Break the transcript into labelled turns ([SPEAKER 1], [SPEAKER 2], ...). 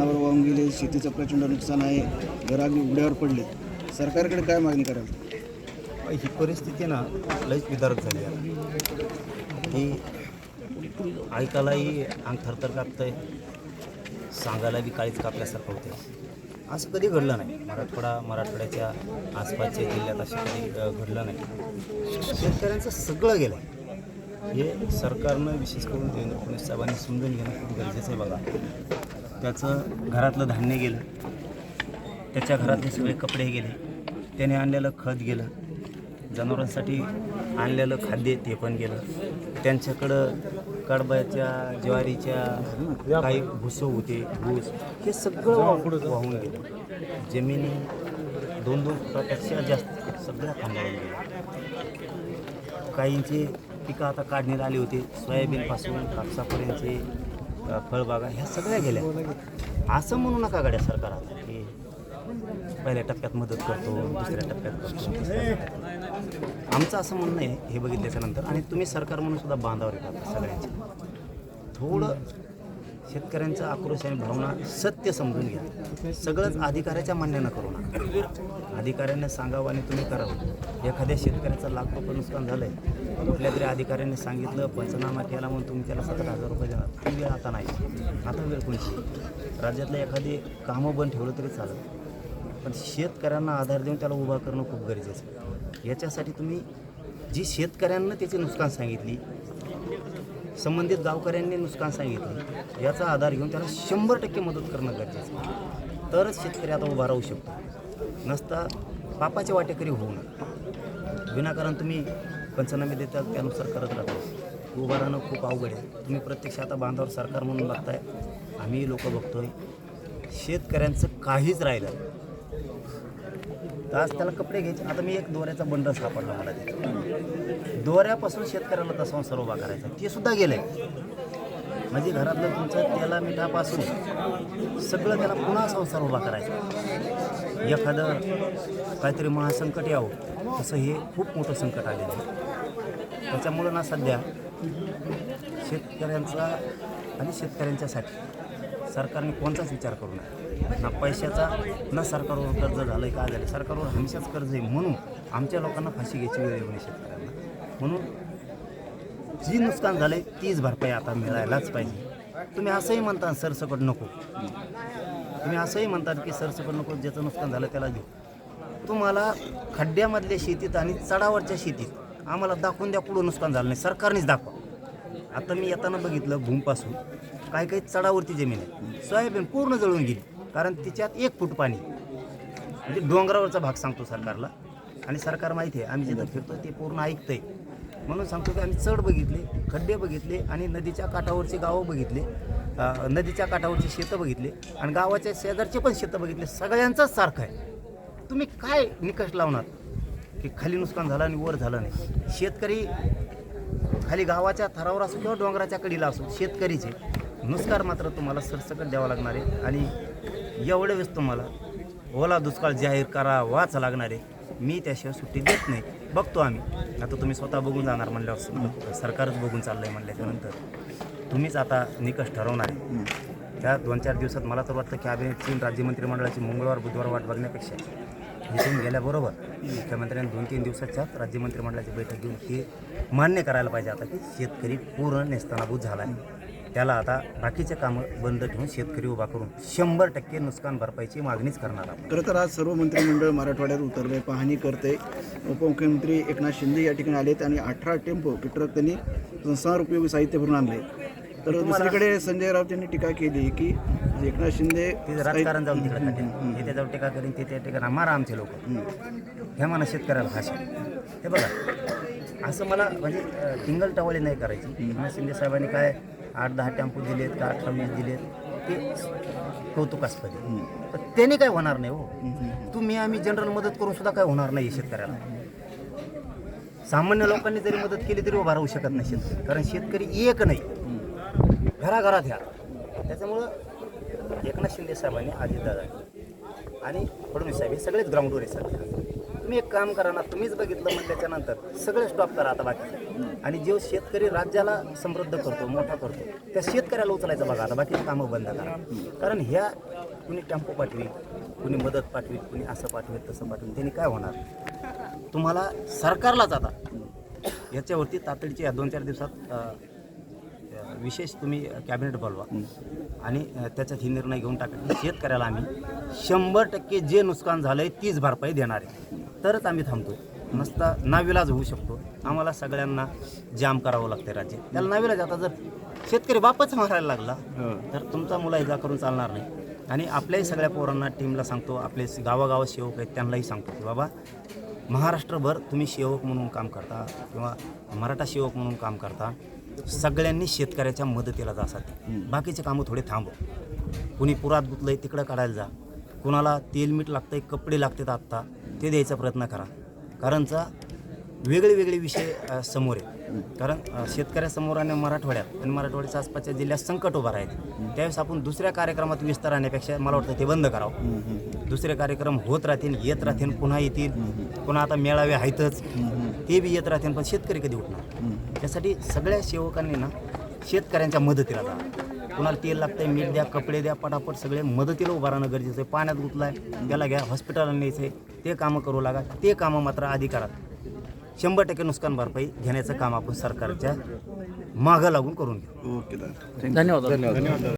[SPEAKER 1] जनावर वाहून गेले शेतीचं प्रचंड नुकसान आहे घर अगदी उघड्यावर पडले. सरकारकडे काय मागणी कराल?
[SPEAKER 2] ही परिस्थिती ना लयच विदारक झाली आहे ही ऐकायलाही अंग थरथर कापतंय सांगायला बी काळीच कापल्यासारखं होते असं कधी घडलं नाही. मराठवाडा मराठवाड्याच्या आसपासच्या जिल्ह्यात असं कधी घडलं नाही. शेतकऱ्यांचं सगळं गेलं हे सरकारनं विशेष करून देवेंद्र फडणवीस साहेबांनी समजून घेणं खूप गरजेचं आहे बघा. त्याचं घरातलं धान्य गेलं. त्याच्या घरातले सगळे कपडे गेले. त्याने आणलेलं खत गेलं. जनावरांसाठी आणलेलं खाद्य ते पण गेलं. त्यांच्याकडं कडब्याच्या ज्वारीच्या काही भुसं होते भूस हे सगळं वाहून गेलं. जमिनी दोन दोन फुटापेक्षा जास्त सगळ्या खांबावून गेलं काहींचे पिकं आता काढण्यात आली होती. सोयाबीनपासून कापसापर्यंतचे फळबागा ह्या सगळ्या गेल्या. असं म्हणू नका गाड्या सरकार आता की पहिल्या टप्प्यात मदत करतो दुसऱ्या टप्प्यात करतो. आमचं असं म्हणणं आहे हे बघितल्याच्या नंतर. आणि तुम्ही सरकार म्हणून सुद्धा बांधावर येतात सगळ्यांचे. थोडं शेतकऱ्यांचा आक्रोश आणि भावना सत्य समजून घ्या. सगळंच अधिकाऱ्याच्या मान्यानं करू नका. अधिकाऱ्यांना सांगावं आणि तुम्ही करावं. एखाद्या शेतकऱ्याचं लाख रुपये नुकसान झालं आहे कुठल्या तरी अधिकाऱ्यांनी सांगितलं पंचनामा केला म्हणून तुम्ही त्याला सतरा हजार रुपये देणार. ती वेळ आता नाही. आता वेळ कोणती राज्यातलं एखादी कामं बंद ठेवलं तरी चालेल. पण शेतकऱ्यांना आधार देऊन त्याला उभा करणं खूप गरजेचं आहे. याच्यासाठी तुम्ही जी शेतकऱ्यांना त्याची नुकसान सांगितली संबंधित गावकऱ्यांनी नुकसान सांगितलं याचा आधार घेऊन त्याला शंभर टक्के मदत करणं गरजेचं आहे. तरच शेतकरी आता उभा राहू शकतो. नसता पापाचे वाटेकरी होऊ नये विनाकारण तुम्ही पंचनामे देतात त्यानुसार करत राहतो. उभं राहणं खूप अवघड आहे. तुम्ही प्रत्यक्ष आता बांधावर सरकार म्हणून बघताय. आम्ही लोक बघतोय. शेतकऱ्यांचं काहीच राहिलं नाही. तर आज त्याला कपडे घ्यायचे. आता मी एक दोऱ्याचा बंडल सापडला मला तिथे. दोऱ्यापासून शेतकऱ्याला तर संसार उभा करायचा. ते सुद्धा गेलंय म्हणजे घरातलं तुमचं त्याला मिठापासून सगळं त्याला पुन्हा संसार उभा करायचा. एखादं काहीतरी महासंकट यावं. तसं हे खूप मोठं संकट आलेलं आहे. त्याच्यामुळं ना सध्या शेतकऱ्यांचा आणि शेतकऱ्यांच्यासाठी सरकारने कोणताच विचार करू नये. ना पैशाचा ना सरकारवर कर्ज झालं आहे काय झालं सरकारवर हमेशाच कर्ज आहे म्हणून आमच्या लोकांना फाशी घ्यायची वेळ येऊ नये शेतकऱ्यांना. म्हणून जी नुकसान झालं आहे तीच भरपाई आता मिळायलाच पाहिजे. तुम्ही असंही म्हणता सरसकट नको. तुम्ही असंही म्हणतात की सरसकट नको ज्याचं नुकसान झालं त्याला देऊ. तुम्हाला खड्ड्यामधल्या शेतीत आणि चढावरच्या शेतीत आम्हाला दाखवून द्या पुढं नुकसान झालं नाही. सरकारनेच दाखवा. आता मी येताना बघितलं भूमपासून. काही काही चढावरती जमीन आहे सोयाबीन पूर्ण जळून गेली. कारण तिच्यात एक फूट पाणी. म्हणजे डोंगरावरचा भाग सांगतो सरकारला. आणि सरकार माहिती आहे आम्ही जिथं फिरतो ते पूर्ण ऐकतंय. म्हणून सांगतो की आम्ही चढ बघितले खड्डे बघितले आणि नदीच्या काठावरची गावं बघितले. नदीच्या काठावरची शेतं बघितले. आणि गावाच्या शेजारचे पण शेतं बघितले. सगळ्यांचंच सारखं आहे. तुम्ही काय निकष लावणार? की खाली नुकसान झालं आणि वर झालं नाही. शेतकरी खाली गावाच्या थरावर असो किंवा डोंगराच्या कडीला असो शेतकरीचे नुसकार मात्र तुम्हाला सरसकट द्यावा लागणार आहे. आणि एवढ्या वेळेस तुम्हाला ओला दुष्काळ जाहीर करावाच लागणार आहे. मी त्याशिवाय सुट्टी देत नाही. बघतो आम्ही. आता तुम्ही स्वतः बघून जाणार म्हणल्यावर सरकारच बघून चाललं आहे म्हणल्याच्यानंतर तुम्हीच आता निकष ठरवणार आहे. त्या दोन चार दिवसात मला तर वाटतं कॅबिनेटची आणि राज्य मंत्रिमंडळाची मंगळवार बुधवार वाट बघण्यापेक्षा भेटून गेल्याबरोबर मुख्यमंत्र्यांनी दोन तीन दिवसाच्या राज्य मंत्रिमंडळाची बैठक घेऊन ते मान्य करायला पाहिजे आता की शेतकरी पूर्ण नेस्तनाभूत झाला आहे. त्याला आता बाकीचे कामं बंद ठेवून शेतकरी उभा करून शंभर टक्के नुकसान भरपाईची मागणीच करणार आहोत.
[SPEAKER 1] खरं तर आज सर्व मंत्रिमंडळ मराठवाड्यात उतरले पाहणी करते. उपमुख्यमंत्री एकनाथ शिंदे या ठिकाणी आलेत आणि अठरा टेम्पो ट्रक त्यांनी संसार उपयोगी साहित्य भरून आणले. तर दुसरीकडे संजय राऊत यांनी टीका केली की एकनाथ शिंदे
[SPEAKER 2] ते राजकारण जाऊन तिकडे हे त्याच्यावर टीका करीन ते त्या ठिकाणी मारा आमचे लोक. हे म्हणा शेतकऱ्याला भाषा हे बघा असं मला म्हणजे टिंगल टवाली नाही करायची. एकनाथ शिंदे साहेबांनी काय आठ दहा टेम्पो दिलेत का अठरा वीस दिलेत ते कौतुकास्पद. पण त्याने काय होणार नाही हो. तुम्ही आम्ही जनरल मदत करून सुद्धा काय होणार नाही शेतकऱ्याला. सामान्य लोकांनी जरी मदत केली तरी उभा राहू शकत नाही शेतकरी. कारण शेतकरी एक नाही. घराघरात ह्या त्याच्यामुळं एकनाथ शिंदे साहेबांनी अजितदादा आणि फडणवीस साहेब हे सगळेच ग्राउंडवर आहे सध्या तुम्ही एक काम करा ना तुम्हीच बघितलं मग त्याच्यानंतर सगळे स्टॉप करा आता बाकी. आणि जो शेतकरी राज्याला समृद्ध करतो मोठा करतो त्या शेतकऱ्याला उचलायचं बघा आता बाकीची कामं बंद करा. कारण ह्या कुणी टेम्पो पाठवी कुणी मदत पाठवी कुणी असं पाठवेल तसं पाठवेल त्यांनी काय होणार? तुम्हाला सरकारलाच आता. याच्यावरती तातडीच्या या दोन चार दिवसात विशेष तुम्ही कॅबिनेट बोलवा. आणि त्याच्यात ही निर्णय घेऊन टाका. की शेतकऱ्याला आम्ही शंभर टक्के जे नुकसान झालंय तीच भरपाई देणार आहे. तरच आम्ही थांबतो. नसता नाविलाज होऊ शकतो. आम्हाला सगळ्यांना जाम करावं लागतं राज्य. त्याला नाविलाज आता जर शेतकरी बापच मारायला लागला तर तुमचा मुलायजा करून चालणार नाही. आणि आपल्याही सगळ्या पोरांना टीमला सांगतो आपले गावागावात सेवक आहेत त्यांनाही सांगतो की बाबा महाराष्ट्रभर तुम्ही सेवक म्हणून काम करता किंवा मराठा सेवक म्हणून काम करता. सगळ्यांनी शेतकऱ्याच्या मदतीला जा बाकीचे कामं थोडे थांबव. कुणी पुरात गुतलंय तिकडं काढायला जा. कुणाला तेल मीठ लागतंय कपडे लागतात आत्ता ते द्यायचा प्रयत्न करा. कारणचा वेगळे वेगळे विषय समोर आहेत. कारण शेतकऱ्यासमोर आणि मराठवाड्यात आणि मराठवाड्याच्या आसपासच्या जिल्ह्यात संकट उभा आहेत त्यावेळेस आपण दुसऱ्या कार्यक्रमात विस्तार राहण्यापेक्षा मला वाटतं ते बंद करावं. दुसरे कार्यक्रम होत राहतील येत राहतील पुन्हा येतील. पुन्हा आता मेळावे आहेतच. ते बी येत राहतील पण शेतकरी कधी उठणार? त्यासाठी सगळ्या सेवकांनी ना शेतकऱ्यांच्या मदतीला जा. कुणाला तेल लागतंय मीठ द्या कपडे द्या पटापट सगळे मदतीला उभं राहणं गरजेचं आहे. पाण्यात गुतलाय त्याला घ्या हॉस्पिटलला न्यायचं आहे ते कामं करू लागा. ते कामं मात्र आधी करा शंभर टक्के नुकसान भरपाई घेण्याचं काम आपण सरकारच्या मागं लागून करून घेऊ.
[SPEAKER 1] ओके दादा.
[SPEAKER 3] धन्यवाद.